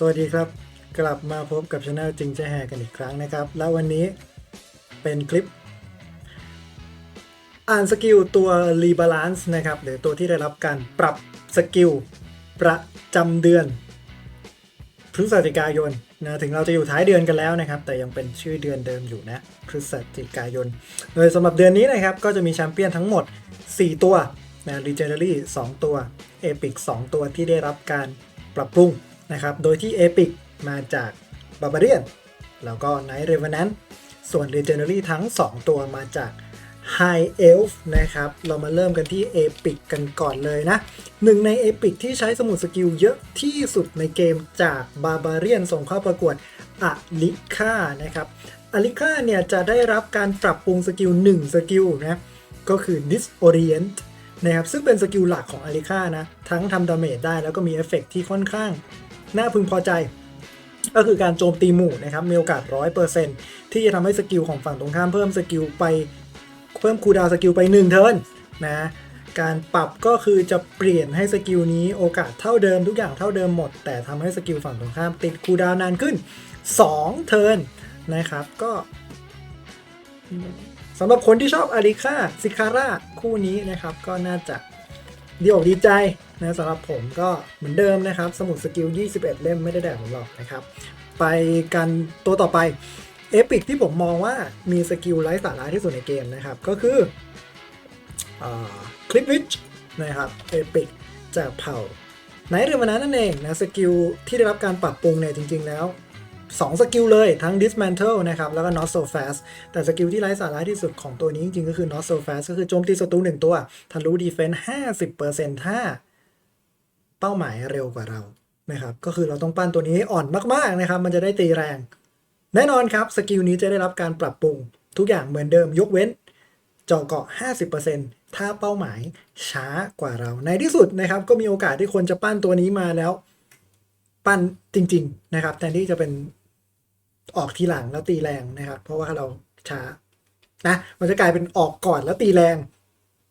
สวัสดีครับกลับมาพบกับช anel จริงใจแห่กันอีกครั้งนะครับ แล้ววันนี้เป็นคลิป อ่านสกิลตัว Rebalance นะครับหรือตัวที่ได้รับการปรับสกิลประจำเดือน พฤศจิกายนนะถึงเราจะอยู่ท้ายเดือนกันแล้วนะครับ แต่ยังเป็นชื่อเดือนเดิมอยู่นะพฤศจิกายน โดยสำหรับเดือนนี้นะครับก็จะมีแชมเปี้ยนทั้งหมด 4 ตัวนะ Legendary 2ตัว Epic 2ตัวที่ได้รับการปรับปรุง นะครับ โดยที่ Epic มาจาก Barbarian แล้วก็ Night Revenant ส่วน Legendary ทั้ง 2 ตัวมาจาก High Elf นะครับ เรามาเริ่มกันที่ Epic กันก่อนเลยนะหนึ่งใน Epic ที่ใช้สมุดสกิลเยอะที่สุดในเกมจาก Barbarian ส่งเข้าประกวดอลิค่านะครับอลิค่าเนี่ยจะได้รับการปรับปรุงสกิล1สกิลนะก็คือ Disorient นะครับซึ่งเป็นสกิลหลักของอลิค่านะ ทั้งทำดาเมจได้แล้วก็มีเอฟเฟกต์ที่ค่อนข้าง น่าพึงพอใจ ก็คือการโจมตีหมู่นะครับ มีโอกาส 100%ที่จะทำให้สกิลของฝั่งตรงข้ามเพิ่มสกิลไปเพิ่มคูดาวสกิลไป 1 เทิร์นนะการปรับก็คือจะเปลี่ยนให้สกิลนี้โอกาสเท่าเดิมทุกอย่างเท่าเดิมหมด แต่ทำให้สกิลฝั่งตรงข้ามติดคูดาวน์นานขึ้น 2 เทิร์นนะครับก็สำหรับคนที่ชอบอาริค่าซิคาร่าคู่นี้นะครับก็น่าจะ ดีอกดีใจนะสำหรับผมก็เหมือนเดิมนะครับ สมุดสกิล 21 เล่มไม่ได้แดกผมหรอกนะครับ ไปกันตัวต่อไปเอพิกที่ผมมองว่ามีสกิลไร้สาระที่สุดในเกมนะครับ ก็คือคลิปวิชนะครับเอพิกจากเผ่าไนท์เรือมานั้นนั่นเองนะสกิลที่ได้รับการปรับปรุงเนี่ยจริง ๆ แล้ว 2 สกิลเลยทั้ง dismantle นะครับ แล้วก็ not so fast แต่สกิลที่ไร้สาระที่สุดของตัวนี้จริงๆ ก็คือ not so fast ก็คือโจมตีศัตรู1ตัว ทะลุ defense 50%ถ้าเป้าหมายเร็วกว่าเรานะครับ ก็คือเราต้องปั้นตัวนี้ให้อ่อนมากๆนะครับ มันจะได้ตีแรง แน่นอนครับสกิลนี้จะได้รับการปรับปรุง ทุกอย่างเหมือนเดิมยกเว้นเจาะเกาะ 50%ถ้าเป้าหมายช้ากว่าเรา ในที่สุดนะครับ ก็มีโอกาสที่คนจะปั้นตัวนี้มาแล้ว ปั้นจริง ๆ นะครับแทนที่จะเป็น ออกทีหลังแล้วตีแรงนะครับ เพราะว่าเราช้านะมันจะกลายเป็นออกก่อนแล้วตีแรง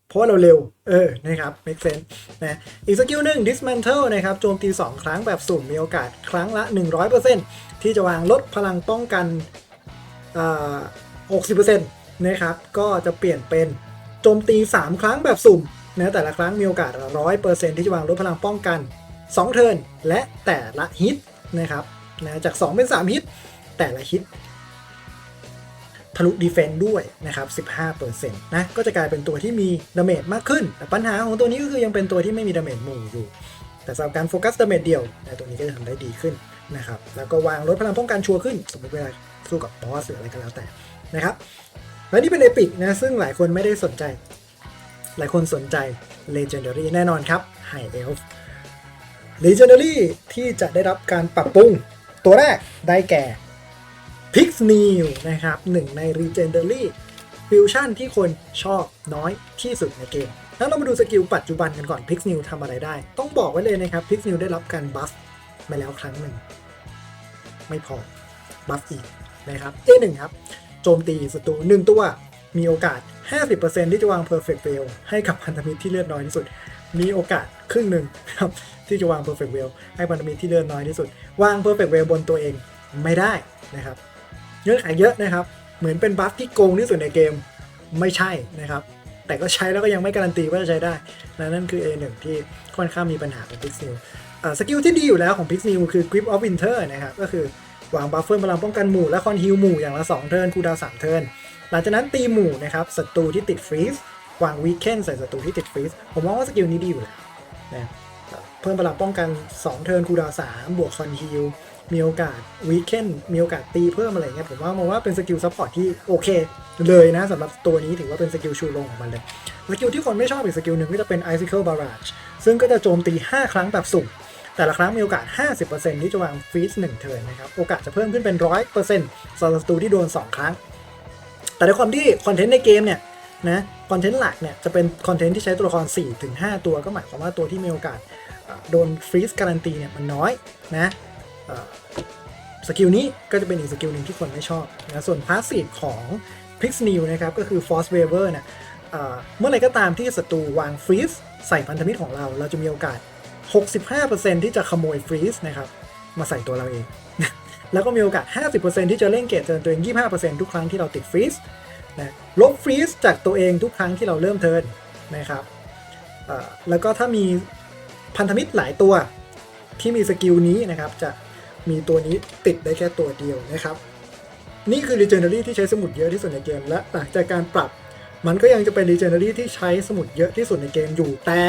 เพราะว่าเราเร็ว เออ นะครับ make sense นะ อีกสกิลหนึ่ง dismantle นะครับ โจมตี 2 ครั้งแบบสุ่ม มีโอกาสครั้งละ 100%ที่จะวางลดพลังป้องกันอ่า60%นะครับ ก็จะเปลี่ยนเป็นโจมตี 3 ครั้งแบบสุ่มนะแต่ละครั้งมีโอกาส 100%ที่จะวางลดพลังป้องกัน 2 เทิร์นและแต่ละฮิตนะครับนะจาก 2 เป็น 3 ฮิต แต่ละฮิตทะลุดีเฟนด้วยนะครับ15%นะ ก็จะกลายเป็นตัวที่มีดาเมจมากขึ้น แต่ปัญหาของตัวนี้ก็คือยังเป็นตัวที่ไม่มีดาเมจหมู่อยู่ แต่สำหรับการโฟกัสดาเมจเดียวนตัวนี้ก็จะทำได้ดีขึ้นนะครับ แล้วก็วางลดพลังป้องกันชัวร์ขึ้น สมมติเวลาสู้กับบอสหรืออะไรก็แล้วแต่นะครับ และนี่เป็นเอพิกนะ ซึ่งหลายคนไม่ได้สนใจ หลายคนสนใจ Legendary แน่นอนครับ High Elf Legendary ที่จะได้รับการปรับปรุงตัวแรกได้แก่ พิกซ์นิวนะครับหนึ่งใน Legendary Fusion ที่คนชอบน้อยที่สุดในเกม แล้วเรามาดูสกิลปัจจุบันกันก่อนพิกซ์นิวทำอะไรได้ ต้องบอกไว้เลยนะครับพิกซ์นิวได้รับการบัฟมาแล้วครั้งหนึ่ง ไม่พอ บัฟอีกนะครับ A1 ครับ โจมตีศัตรูหนึ่งตัว มีโอกาส 50%ที่จะวาง Perfect w e l ให้กับพันธมิตรที่เลือดน้อยที่สุด มีโอกาสครึ่งหนึ่งครับที่จะวาง Perfect w e l ให้พันธมิตรที่เลือดน้อยที่สุด วาง Perfect w e l บนตัวเองไม่ได้นะครับ เงื่อนไขเยอะนะครับ เหมือนเป็นบัฟที่โกงที่สุดในเกมไม่ใช่นะครับ แต่ก็ใช้แล้วก็ยังไม่การันตีว่าจะใช้ได้และนั่นคือ A1 ที่ค่อนข้างมีปัญหาของ Pixel สกิลที่ดีอยู่แล้วของ Pixel คือ Grip of Winter นะครับก็คือวางบัฟเฟิลพลังป้องกันหมู่และคอนฮิลหมู่อย่างละ 2 เทิร์นคูดาวน์3เทิร์นหลังจากนั้นตีหมู่นะครับศัตรูที่ติดฟรีซวางวีเคนใส่ศัตรูที่ติดฟรีซผมมองว่าสกิลนี้ดีอยู่แล้วนะเพิ่มพลังป้องกัน 2 เทิร์นคูดาวน์3บวกคอนฮิล มีโอกาสวีเคนมีโอกาสตีเพิ่มอะไรเงี้ยผมว่ามองว่าเป็นสกิลซัพพอร์ตที่โอเค เลยนะสำหรับตัวนี้ถือว่าเป็นสกิลชูโรงของมันเลยสกิลที่คนไม่ชอบอีกสกิลหนึ่งก็จะเป็น Icicle Barrage ซึ่งก็จะโจมตี 5 ครั้งแบบสุ่มแต่ละครั้งมีโอกาส 50%ที่จะวางฟรีซ1เทิร์นนะครับ โอกาสจะเพิ่มขึ้นเป็น 100%สำหรับศัตรูที่โดน 2 ครั้ง แต่ในความที่คอนเทนต์ในเกมเนี่ยนะคอนเทนต์หลักเนี่ยจะเป็นคอนเทนต์ที่ใช้ตัวละคร 4-5 ตัวก็หมายความว่าตัวที่มีโอกาสโดนฟรีซการันตีเนี่ยมันน้อยนะ สกิลนี้ก็จะเป็นอีกสกิลหนึ่งที่คนไม่ชอบนะส่วนพาสซีฟของ p i x n e w นะครับก็คือ Force Waver นี่ยเมื่อไรก็ตามที่ศัตรูวางฟรีซใส่พันธมิตรของเรา เราจะมีโอกาส 65%ที่จะขโมยฟรีซนะครับมาใส่ตัวเราเอง แล้วก็มีโอกาส 50%ที่จะเล่นเกตเทิร์นตัวเอง 25%ทุกครั้งที่เราติดฟรีซนะลบฟรีซจากตัวเองทุกครั้งที่เราเริ่มเทิร์นนะครับแล้วก็ถ้ามีพันธมิตรหลายตัวที่มีสกิลนี้นะครับจะ มีตัวนี้ติดได้แค่ตัวเดียวนะครับ นี่คือ Legendary ที่ใช้สมุดเยอะที่สุดในเกม และหลังจากการปรับ มันก็ยังจะเป็น Legendary ที่ใช้สมุดเยอะที่สุดในเกมอยู่แต่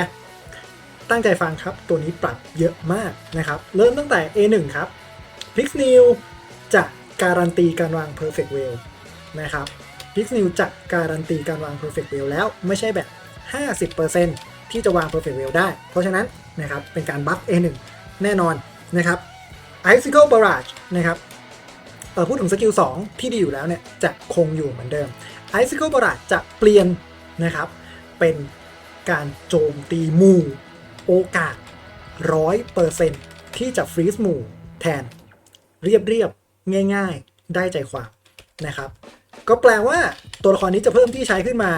ตั้งใจฟังครับ ตัวนี้ปรับเยอะมากนะครับ เริ่มตั้งแต่ A1 ครับ Pix New จะการันตีการวาง Perfect w e l นะครับ Pix New จะการันตีการวาง Perfect w e l แล้วไม่ใช่แบบ 50%ที่จะวาง Perfect w e l ได้ เพราะฉะนั้นนะครับเป็นการบัฟ A1 แน่นอนนะครับ Icicle Barrage นะครับพูดถึงสกิล2ที่ดีอยู่แล้วเนี่ยจะคงอยู่เหมือนเดิม Icicle Barrage จะเปลี่ยนนะครับเป็นการโจมตีหมู่โอกาส 100%ที่จะฟรีซหมู่แทน เรียบเรียบง่าย ๆ ได้ใจความนะครับ ก็แปลว่าตัวละครนี้จะเพิ่มที่ใช้ขึ้นมา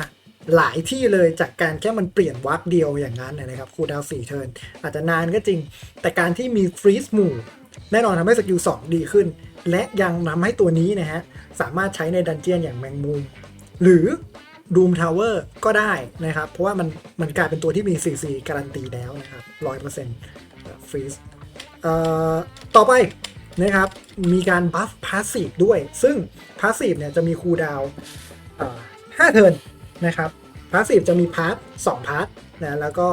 หลายที่เลยจากการแค่มันเปลี่ยนวักเดียวอย่างนั้นนะครับคูดาวน์4เทิร์นอาจจะนานก็จริง แต่การที่มีฟรีซหมู่ แน่นอนทำให้สกิล2ดีขึ้น และยังทำให้ตัวนี้นะฮะ สามารถใช้ในดันเจียนอย่างแมงมุม หรือ Doom Tower ก็ได้นะครับ เพราะว่ามันมันกลายเป็นตัวที่มี CC การันตีแล้วนะครับ100%ฟรีซเอ่อต่อไปนะครับ มีการบัฟพาสซีฟด้วย ซึ่งพาสซีฟเนี่ยจะมีคูลดาวน์เอ่อ5เทิร์นนะครับพาสซีฟจะมีพาร์ท2พาร์ทนะแล้วก็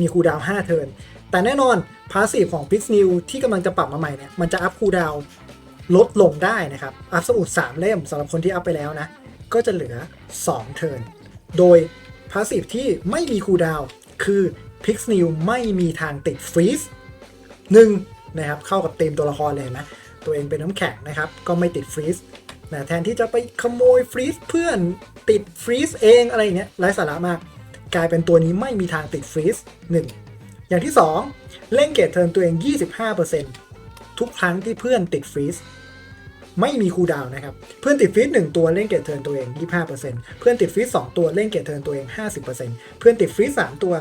มีคูลดาวน์5เทิร์นแต่แน่นอน พาสซีฟของ p i x New ที่กำลังจะปรับมาใหม่เนี่ยมันจะอัพคูดาวลดลงได้นะครับ อัพสมุด3เล่มสำหรับคนที่อัพไปแล้วนะ ก็จะเหลือ 2 เทิร์น โดยพาสซีฟที่ไม่มีคูดาวคือ Pix New ไม่มีทางติดฟรีซหนึ่งนะครับเข้ากับเต็มตัวละครเลยนไหมตัวเองเป็นน้ำแข็งนะครับ ก็ไม่ติดฟรีซนะแทนที่จะไปขโมยฟรีซเพื่อนติดฟรีซเองอะไรเงี้ยไร้สาระมาก กลายเป็นตัวนี้ไม่มีทางติดฟรีซหนึ่ง อย่างที่ 2 เล่นเกตเทิร์นตัวเอง 25%ทุกครั้งที่เพื่อนติดฟรีซไม่มีคูลดาวน์นะครับ เพื่อนติดฟีดหนึ่งตัวเล่นเกตเทิร์นตัวเอง 25%เพื่อนติดฟีดสองตัวเล่นเกตเทิร์นตัวเอง 50%เพื่อนติดฟีดสามตัว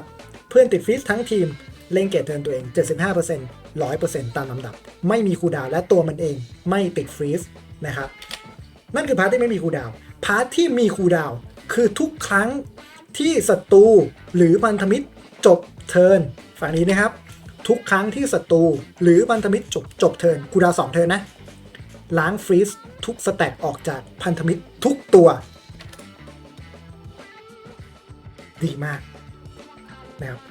เพื่อนติดฟีดทั้งทีมเล่นเกตเทิร์นตัวเอง 75% 100%ตามลำดับ ไม่มีคูลดาวน์และตัวมันเองไม่ติดฟรีซนะครับ นั่นคือพาร์ทที่ไม่มีคูลดาวน์พาร์ทที่มีคูลดาวน์คือทุกครั้งที่ศัตรูหรือพันธมิตรจบเทิร์น ฝั่งนี้นะครับ ทุกครั้งที่ศัตรูหรือพันธมิตรจบจบเทิร์นคูดาวสองเทิร์นนะ ล้างฟรีซทุกสแต็กออกจากพันธมิตรทุกตัว ดีมากนะครับ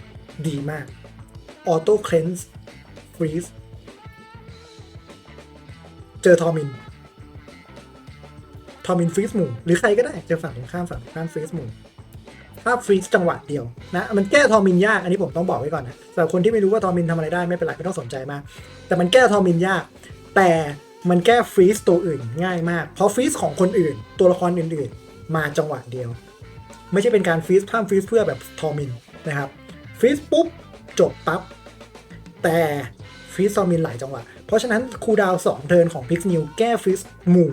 ดีมากออโต้เคลนส์ฟรีซเจอทอมิน ทอมินฟรีซหมู่หรือใครก็ได้เจอฝั่งตรงข้ามฝั่งตรงข้ามฟรีซหมู่ ถ้าฟรีซจังหวะเดียวนะมันแก้ทอมินยากอันนี้ผมต้องบอกไว้ก่อนนะสำหรับคนที่ไม่รู้ว่าทอมินทำอะไรได้ไม่เป็นไรไม่ต้องสนใจมาก แต่มันแก้ทอมินยาก แต่มันแก้ฟรีซตัวอื่นง่ายมาก เพราะฟรีซของคนอื่น ตัวละครอื่นๆ มาจังหวะเดียว ไม่ใช่เป็นการฟรีซข้ามฟรีซเพื่อแบบทอมินนะครับฟรีซปุ๊บจบปั๊บแต่ฟรีซทอมินหลายจังหวะ เพราะฉะนั้นคูดาวสองเทิร์นของพิกนิวแก้ฟรีซหมู่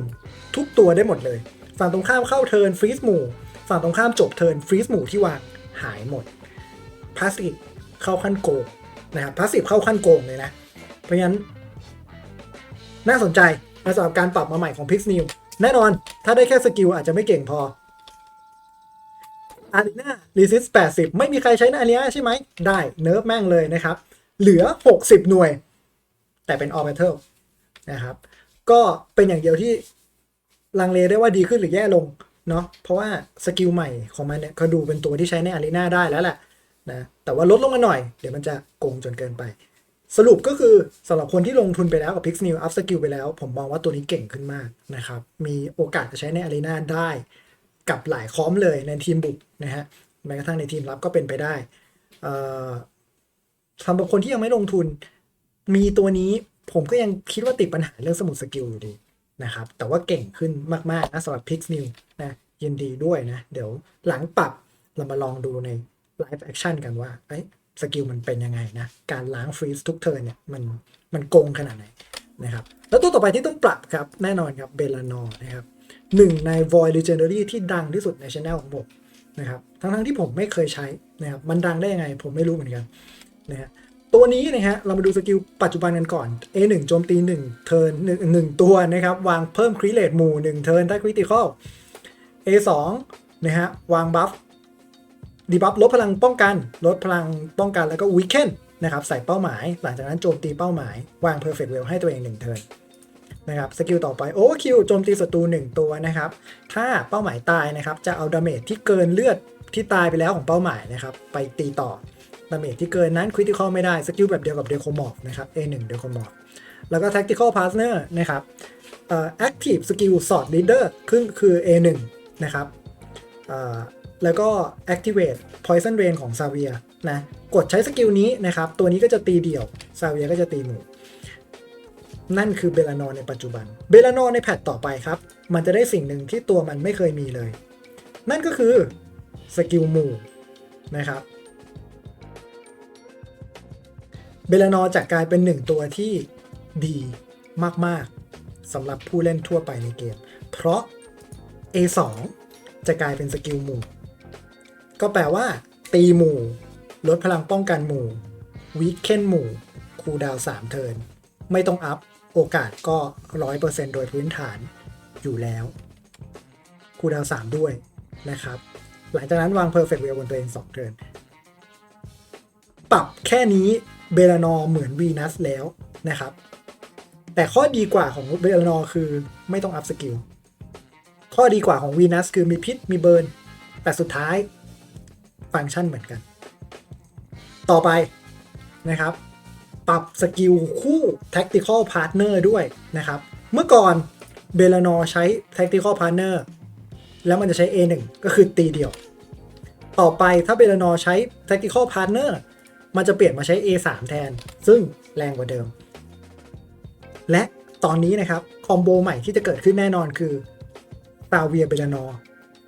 ทุกตัวได้หมดเลย ฝั่งตรงข้ามเข้าเทิร์นฟรีซหมู่ ฝั่งตรงข้ามจบเทินฟรีซหมู่ที่วางหายหมดพาสซีฟเข้าขั้นโกงนะครับพาสซีฟเข้าขั้นโกงเลยนะ เพราะฉะนั้น น่าสนใจนะสำหรับการปรับมาใหม่ของ Pix New แน่นอนถ้าได้แค่สกิลอาจจะไม่เก่งพออารีนา Resist 80 ไม่มีใครใช้นอารีนาใช่ไหม ได้เนิร์ฟแม่งเลยนะครับ เหลือ 60 หน่วย แต่เป็น All Battle นะครับ ก็เป็นอย่างเดียวที่ลังเลได้ว่าดีขึ้นหรือแย่ลง เนาะเพราะว่าสกิลใหม่ของมันเนี่ยก็ดูเป็นตัวที่ใช้ในอารีนาได้แล้วแหละนะแต่ว่าลดลงมาหน่อย เดี๋ยวมันจะโกงจนเกินไป สรุปก็คือสำหรับคนที่ลงทุนไปแล้วกับ Pix New Up Skill ไปแล้ว ผมมองว่าตัวนี้เก่งขึ้นมากนะครับ มีโอกาสจะใช้ในอารีนาได้กับหลายคอมเลยในทีมบุกนะฮะแม้กระทั่งในทีมรับก็เป็นไปได้สำหรับคนที่ยังไม่ลงทุน มีตัวนี้ผมก็ยังคิดว่าติดปัญหาเรื่องสมุดสกิลอยู่ดี นะครับ แต่ว่าเก่งขึ้นมาก ๆ นะสำหรับ Pix New นะยินดีด้วยนะ เดี๋ยวหลังปรับเรามาลองดูใน Live Action กันว่าเอ้สกิลมันเป็นยังไงนะ การล้างฟรีซทุกเทิร์นเนี่ยมันมันโกงขนาดไหนนะครับ แล้วตัวต่อไปที่ต้องปรับครับ แน่นอนครับเบลานอนะครับหนึ่งใน Void Legendary ที่ดังที่สุดในช anel ของผมนะครับทั้งๆที่ผมไม่เคยใช้นะครับมันดังได้ยังไงผมไม่รู้เหมือนกันนะฮะ ตัวตัวนี้นะฮะเรามาดูสกิลปัจจุบันกันก่อน A1 โจมตี 1 เทิร์นหนึ่งหนึ่งตัวนะครับ วางเพิ่มคริเลตหมู่ 1 เทิร์นได้คริติคอล A2 นะฮะวางบัฟดีบัฟลดพลังป้องกัน ลดพลังป้องกันแล้วก็วีเคนนะครับใส่เป้าหมาย หลังจากนั้นโจมตีเป้าหมายวาง Perfect Well ให้ตัวเอง1เทิร์นนะครับสกิลต่อไปโอเวอร์คิวโจมตีศัตรู1 ตัวนะครับ ถ้าเป้าหมายตายนะครับ จะเอาดาเมจที่เกินเลือดที่ตายไปแล้วของเป้าหมายนะครับ ไปตีต่อ ดาเมจที่เกินนั้นคริติคอลไม่ได้สกิลแบบเดียวกับเดโคมอฟนะครับ A1 เดโคมอฟแล้วก็ tactical partner นะครับเอ่อ active skill sword leader คือคือ A1 นะครับเอ่อแล้วก็ activate poison rain ของซาเวียนะกดใช้สกิลนี้นะครับ ตัวนี้ก็จะตีเดี่ยวซาเวียก็จะตีหมู่นั่นคือเบลานอในปัจจุบัน เบลานอในแพทต่อไปครับ มันจะได้สิ่งหนึ่งที่ตัวมันไม่เคยมีเลย นั่นก็คือสกิลหมู่นะครับ เบลานอจะกลายเป็นหนึ่งตัวที่ดีมาก ๆสำหรับผู้เล่นทั่วไปในเกม เพราะ A2 จะกลายเป็นสกิลหมู่ ก็แปลว่า ตีหมู่ ลดพลังป้องกันหมู่วีคเคนหมู่คูดาวน์3เทิร์นไม่ต้องอัพ โอกาสก็ 100%โดยพื้นฐานอยู่แล้วคูดาวน์3ด้วยนะครับ หลังจากนั้นวาง Perfect w e l l บนตัวเอง2เทิร์นปรับแค่นี้ เบลานอเหมือนวีนัสแล้วนะครับ แต่ข้อดีกว่าของเบลานอคือไม่ต้องอัพสกิล ข้อดีกว่าของวีนัสคือมีพิษมีเบิร์น แต่สุดท้ายฟังก์ชันเหมือนกัน ต่อไปนะครับ ปรับสกิลคู่ tactical partner ด้วยนะครับ เมื่อก่อนเบลานอใช้ tactical partner แล้วมันจะใช้ A1 ก็คือตีเดี่ยว ต่อไปถ้าเบลานอใช้ tactical partner มันจะเปลี่ยนมาใช้ A3 แทน ซึ่งแรงกว่าเดิม และตอนนี้นะครับ คอมโบใหม่ที่จะเกิดขึ้นแน่นอนคือตาเวียเบลานอ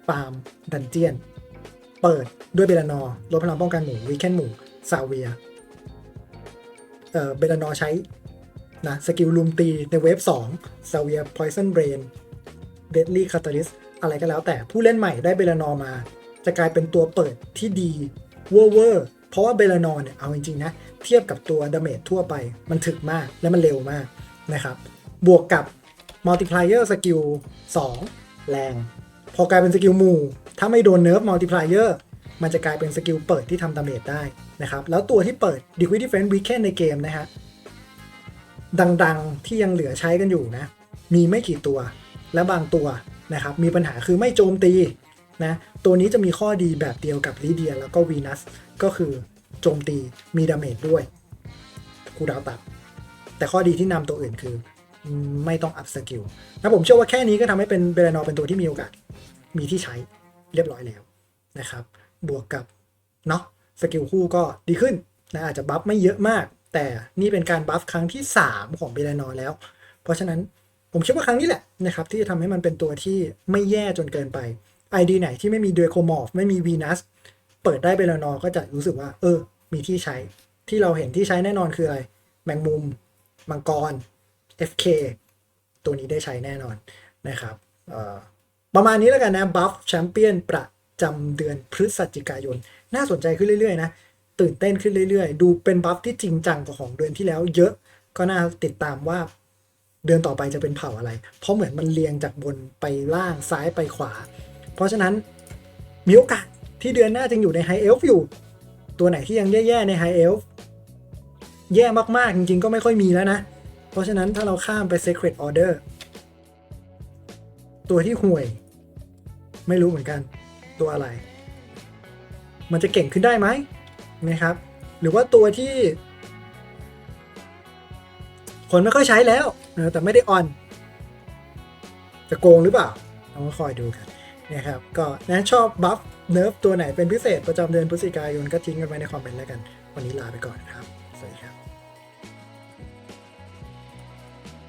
ฟาร์ม ดันเจียน เปิดด้วยเบลานอลดพลังป้องกันหมู่วีแคนหมู่ซาเวียเอ่อเบลานอใช้นะสกิลลุมตีในเวฟ2ซาเวียพอยซันเบรนเดดลี่คาตาลิสอะไรก็แล้วแต่ผู้เล่นใหม่ได้เบลานอมา จะกลายเป็นตัวเปิดที่ดีเวอร์เวอร์ เพราะว่าเบลานอนเนี่ยเอาจริงๆนะเทียบกับตัวดาเมจทั่วไปมันถึกมากและมันเร็วมากนะครับ บวกกับมัลติพลายเออร์สกิล2แรง พอกลายเป็นสกิลมู่ถ้าไม่โดนเนิร์ฟมัลติพลายเออร์มันจะกลายเป็นสกิลเปิดที่ทำดาเมจได้นะครับ แล้วตัวที่เปิด Liquid Defense Weekend ในเกมนะฮะ ดังๆที่ยังเหลือใช้กันอยู่นะ มีไม่กี่ตัว และบางตัวนะครับ มีปัญหาคือไม่โจมตีนะ ตัวนี้จะมีข้อดีแบบเดียวกับลีเดียแล้วก็วีนัสก็คือโจมตีมีดาเมจด้วยคูดาวตัด แต่ข้อดีที่นำตัวอื่นคือไม่ต้องอัพสกิลนะผมเชื่อว่าแค่นี้ก็ทำให้เป็นเบรนอเป็นตัวที่มีโอกาส มีที่ใช้เรียบร้อยแล้วนะครับ บวกกับเนาะสกิลคู่ก็ดีขึ้นนะอาจจะบัฟไม่เยอะมาก แต่นี่เป็นการบัฟครั้งที่ 3 ของเบรนอแล้ว เพราะฉะนั้นผมคิดว่าครั้งนี้แหละนะครับที่จะทำให้มันเป็นตัวที่ไม่แย่จนเกินไป ID ไหนที่ไม่มีเดโคมอฟไม่มีวีนัสเปิดได้เบรนอก็จะรู้สึกว่า เออ มีที่ใช้ที่เราเห็นที่ใช้แน่นอนคืออะไร แมงมุม มังกร FK ตัวนี้ได้ใช้แน่นอนนะครับประมาณนี้แล้วกันนะบัฟแชมเปี้ยนประจำเดือนพฤศจิกายน น่าสนใจขึ้นเรื่อย ๆ นะ ตื่นเต้นขึ้นเรื่อย ๆ ดูเป็นบัฟที่จริงจังกว่าของเดือนที่แล้วเยอะก็น่าติดตามว่าเดือนต่อไปจะเป็นเผ่าอะไร เพราะเหมือนมันเรียงจากบนไปล่างซ้ายไปขวา เพราะฉะนั้นมีโอกาสที่เดือนหน้าจะอยู่ในไฮเอลฟ์อยู่ ตัวไหนที่ยังแย่ ๆ ในไฮเอลฟ์แย่มากๆ จริง ๆ ก็ไม่ค่อยมีแล้วนะ เพราะฉะนั้นถ้าเราข้ามไป Secret Order ตัวที่ห่วย ไม่รู้เหมือนกันตัวอะไร มันจะเก่งขึ้นได้ไหมนะครับ หรือว่าตัวที่ คนไม่ค่อยใช้แล้วแต่ไม่ได้ออน จะโกงหรือเปล่า เราก็คอยดูกัน นะครับก็นะชอบบัฟเนิร์ฟตัวไหนเป็นพิเศษประจำเดือนพฤศจิกายนก็ทิ้งกันไว้ในคอมเมนต์แล้วกัน วันนี้ลาไปก่อนครับ